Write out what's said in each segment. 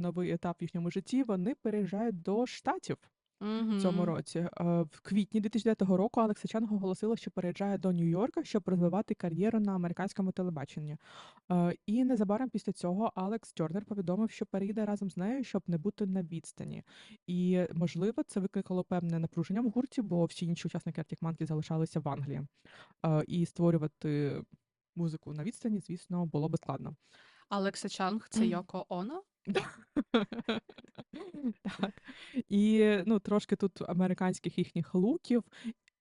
новий етап в їхньому житті, вони переїжджають до Штатів в цьому році. Е, В квітні 2009 року Алекса Чанг оголосила, що переїжджає до Нью-Йорка, щоб розвивати кар'єру на американському телебаченні. Е, І незабаром після цього Алекс Тернер повідомив, що переїде разом з нею, щоб не бути на відстані. І можливо, це викликало певне напруження в гурті, бо всі інші учасники Arctic Monkeys залишалися в Англії. Е, І створювати музику на відстані, звісно, було би складно. Алекса Чанг це Йоко Оно? Да. Так. І, ну, трошки тут американських їхніх луків.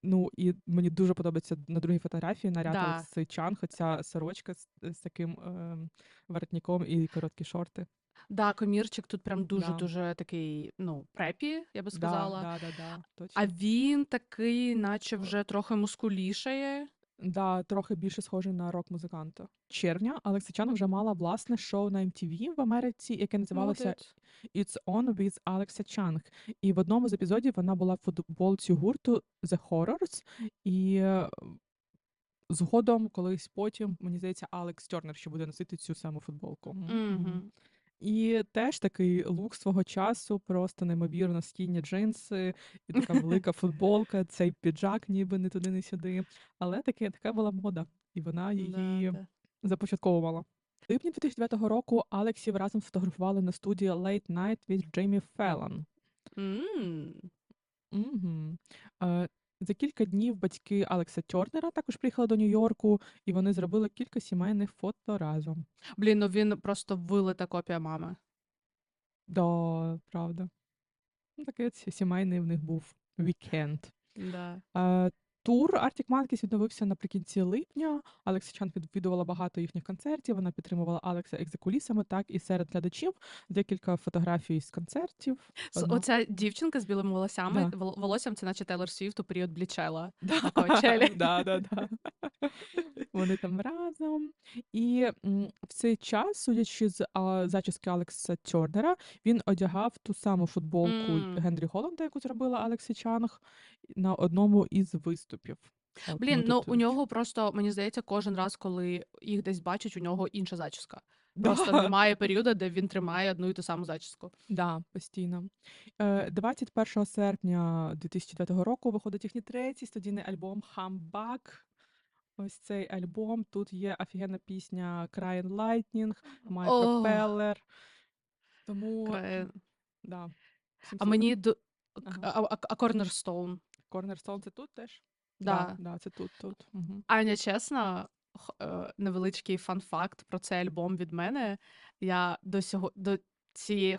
Ну, і мені дуже подобається на другій фотографії наряд Да. Алекси Чанг, оця сорочка з, з таким ем, воротником і короткі шорти. Да, комірчик тут прям Да. дуже-дуже такий, ну, препі, я би Да, сказала. да, да, да, точно. А він такий, наче вже трохи мускулішає. Да, трохи більше схожий на рок-музиканта. Червня Алексачанг вже мала власне шоу на MTV в Америці, яке називалося Молодець. It's On with Alexa Chang. І в одному з епізодів вона була в футболці гурту The Horrors. І е, згодом, колись потім, мені здається, Алекс Тернер ще буде носити цю саму футболку. Мгм. Мгм. І теж такий лук свого часу, просто неймовірно скінні джинси, і така велика футболка, цей піджак, ніби не туди, не сюди. Але таке, така була мода, і вона її Да, да. започатковувала. В липні 2009 року Алексів разом сфотографували на студії Late Night від Джеймі Феллон. М. Угу. Е, за кілька днів батьки Алекса Тернера також приїхали до Нью-Йорку, і вони зробили кілька сімейних фото разом. Блін, ну він просто вилита копія мами. Да, правда. Ну, такий от сімейний в них був вікенд. Да. Тур Arctic Monkeys відновився наприкінці липня. Алекса Чан відвідувала багато їхніх концертів. Вона підтримувала Алекса як за кулісами, так і серед глядачів. Декілька фотографій з концертів. С- Оця дівчинка з білими волоссями, Да. волоссям, це наче Тейлор Свіфт у період Блічела. Да, да, да. Вони там разом. І в цей час, судячи з зачіски Алекса Тернера, він одягав ту саму футболку. Генрі Голланда, яку зробила Алексі Чанг на одному із виступів. От Блін, ми ну тут- у нього просто, мені здається, кожен раз, коли їх десь бачать, у нього інша зачіска. Просто немає періоду, де він тримає одну і ту саму зачіску. Да, постійно. Е, 21 серпня 2009 року виходить їхній третій студійний альбом «Humbug». Ось цей альбом. Тут є офігенна пісня Crying Lightning, My О. Propeller. Тому, Крає- да. А мені до Ага. а, а, а Cornerstone. Cornerstone це тут теж? Да. Да, це тут, тут. Угу. Аня, чесно, х- е, невеличкий фан-факт про цей альбом від мене. Я до сього до цієї